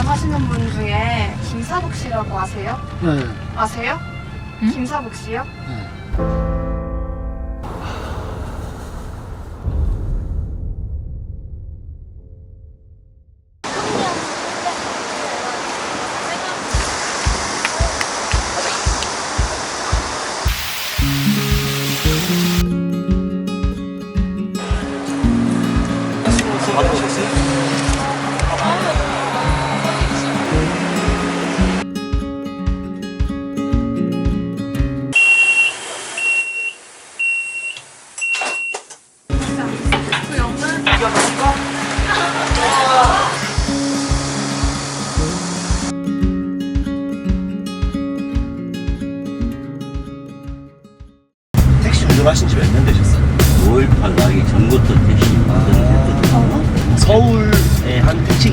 운전 하시는 분 중에 김사복 씨라고 아세요? 네. 아세요? 김사복 씨요? 택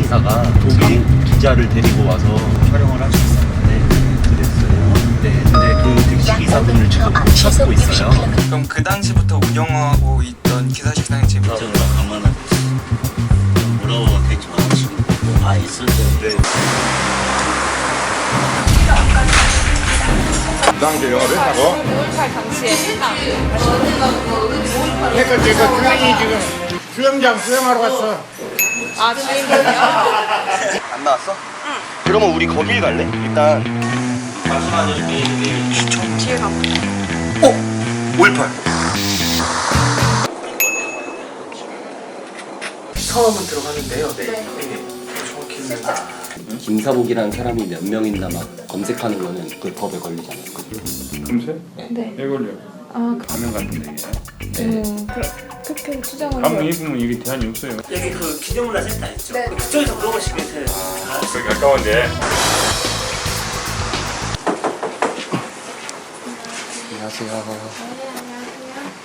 기사가 독일 기자를 데리고 와서 촬영을 하셨었는데 그랬어요. 네. 근데 그 택시 기사분을 지금 못 찾고 있어요. 그럼 그 당시부터 운영하고 있던 기사 식당이 지금 이쪽으로 가면은 뭐라고 대충 하시고 아 있을 때 네. 당시 영화를 했다고? 5.18 당시에 식당. 그러니까 제가 주영이 지금 수영장 수영하러 갔어. 아, 주인공이요? 안 나왔어? 응. 그러면 우리 거길 갈래? 일단 저 뒤에 가. 어? 5.18 처음은 들어가는데요. 네. 네. 정확히는 김사복이라는 사람이 몇명 있나 막 검색하는 거는 그 법에 걸리잖아요. 그 금세? 네. 왜 걸려? 아, 가면 같은데 이게. 음, 그, 그렇게 추정을 가면 해요. 입으면 이게 대안이 없어요. 여기 그 기념문화 센터 있죠? 네. 그쪽에서 물어보시면 돼요. 거기 가까운데. 안녕하세요.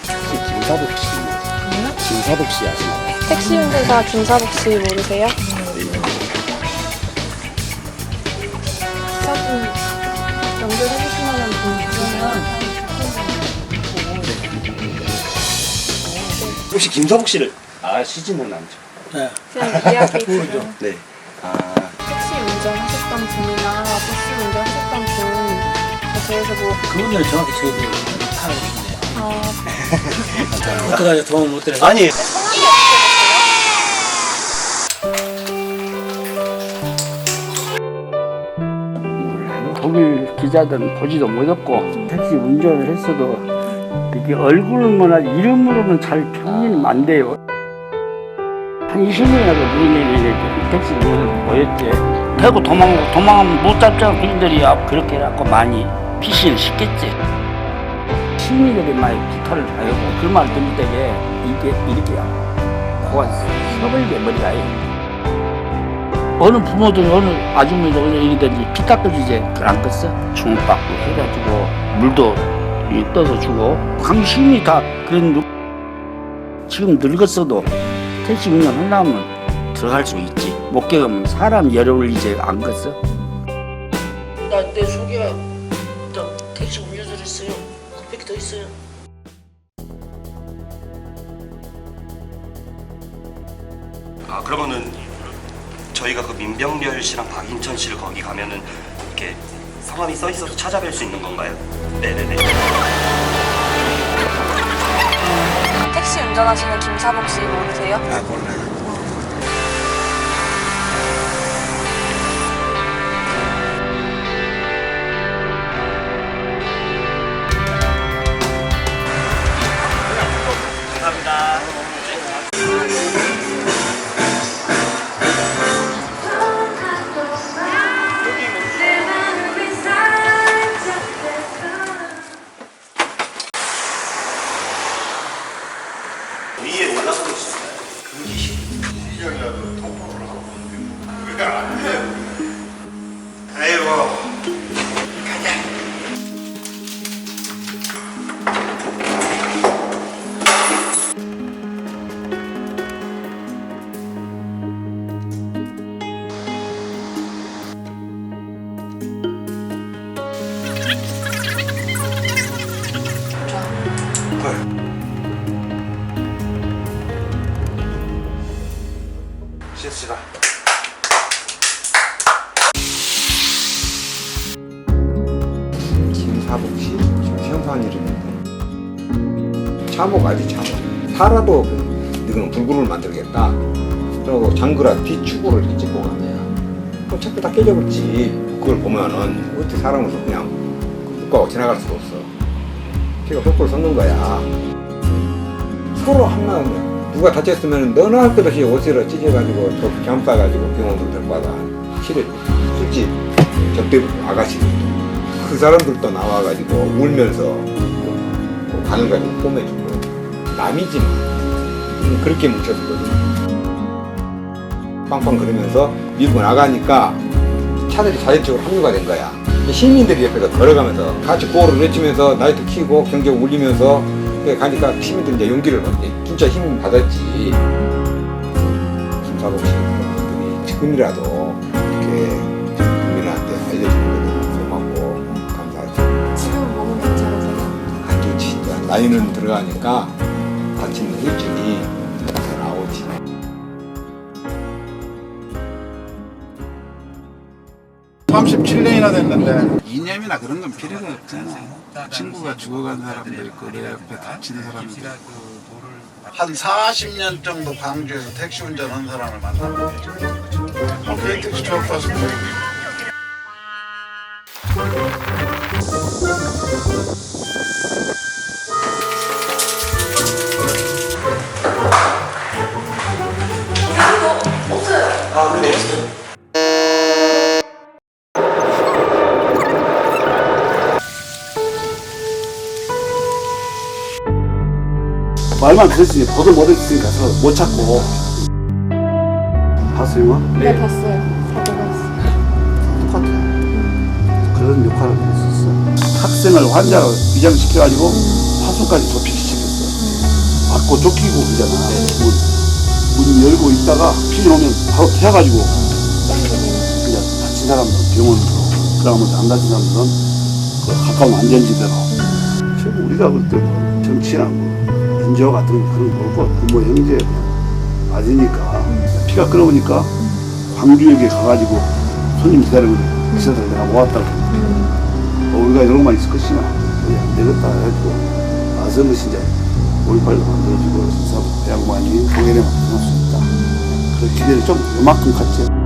혹시 김사복 씨, 김사복 씨 아시나요? 택시 운전사 김사복 씨 모르세요? 사 혹시 김서복 씨를 아시지는 않죠? 그냥 이야기 들은 네. 아 택시 운전하셨던 분이나 버스 운전하셨던 분에 대해서 뭐 그분들은 정확히 저희들이 파악해주네요. 어, 어떡하죠? 도움 못 드려서. 아니 독일 기자들은 보지도 못했고 택시 운전을 했어도 이게 얼굴만 하지 이름으로는 잘 표현이 안 돼요. 한 20년이라도 우리네는 택시 운전 보였지. 태고 도망 도망하면 못 잡잖아 군인들이 야 그렇게 해갖고 많이 피신을 시켰지. 시민들이 많이 기타를 하고 그말 듣는 때에 이게 이렇게 코가 서글게 머리가 해. 어느 부모들이 어느 아주머니도 어느 이러든지 피 닦아주지 그안 껐어 주먹받고 해가지고 물도 이 떠서 주고 당신이 다 그런 루- 지금 늙었어도 택시 운전 하려면 들어갈 수 있지. 못 겪으면 사람 열을 이제 안 껐어. 나내 속에 저 택시 운전을 했어요. 그밖에 더 있어요. 아 그러면은 저희가 그 민병렬 씨랑 박인천 씨를 거기 가면은 이렇게 성함이 써 있어서 찾아뵐 수 있는 건가요? 네네네. 택시 운전하시는 김사복 씨 모르세요? 아 몰라요. 위에 금기시. 아이고. 사복시? 지금 시험사한 일인데 참호가지 참호 살아도 너는 불구를 만들겠다. 그리고 장그라 뒤축구를 이렇게 찍고 가냐 어차피 다 깨져버렸지. 그걸 보면은 어떻게 사람을 그냥 꺾고 지나갈 수가 없어. 걔가 덕구를 섞는 거야. 서로 한마음 누가 다쳤으면 너나 할 것 없이 옷을 찢어가지고 저 감싸가지고 병원으로 데리고 가다 실에 술집 접대 아가씨들 그 사람들도 나와가지고 울면서 그 간을 가지고 뽐내주고 남이지만 그렇게 뭉쳤거든 빵빵 그러면서 밀고 나가니까 차들이 자연적으로 합류가 된 거야. 시민들이 옆에서 걸어가면서 같이 구호를 외치면서 나이트 키고 경적 울리면서 가니까 시민들 이제 용기를 받지. 진짜 힘 받았지. 김사복 씨들이 지금이라도 이렇게 나이는 들어가니까 다치는 후유증이 더 나오지. 37년이나 됐는데 이념이나 그런 건 필요가 없잖아. 친구가 죽어간 사람도 있고 내 옆에 다친 사람도 있고 한 40년 정도 광주에서 택시 운전한 사람을 만나고 어, KTX 처음 봤을 때 말만 들었으니 보도 못했으니까 못 찾고 봤어요? 영화? 네, 봤어요. 다 보고 있어요. 똑같아 그런 역할을 했었어 학생을 환자로 위장시켜가지고 좁히기 시작했어 맞고 쫓기고 그러잖아 문, 문 열고 있다가 피 오면 바로 태워가지고 그냥 다친 사람들 병원으로 그러면 안 다친 사람들은 그 가까운 안전지대로 지금 우리가 그때 뭐 정치나 뭐 인조 같은 그런 거 없고 부모 형제 맞으니까. 피가 끓어오니까 광주역에 가가지고 손님 기다리고 있어서 내가 모았다고. 어, 우리가 이런 것만 있을 것이나 거의 안 되겠다 해가지고 와서 뭐 진짜 5.18도 만들어주고 진사 양반이 공연에 있다. 그 기대를 좀 이만큼 갖지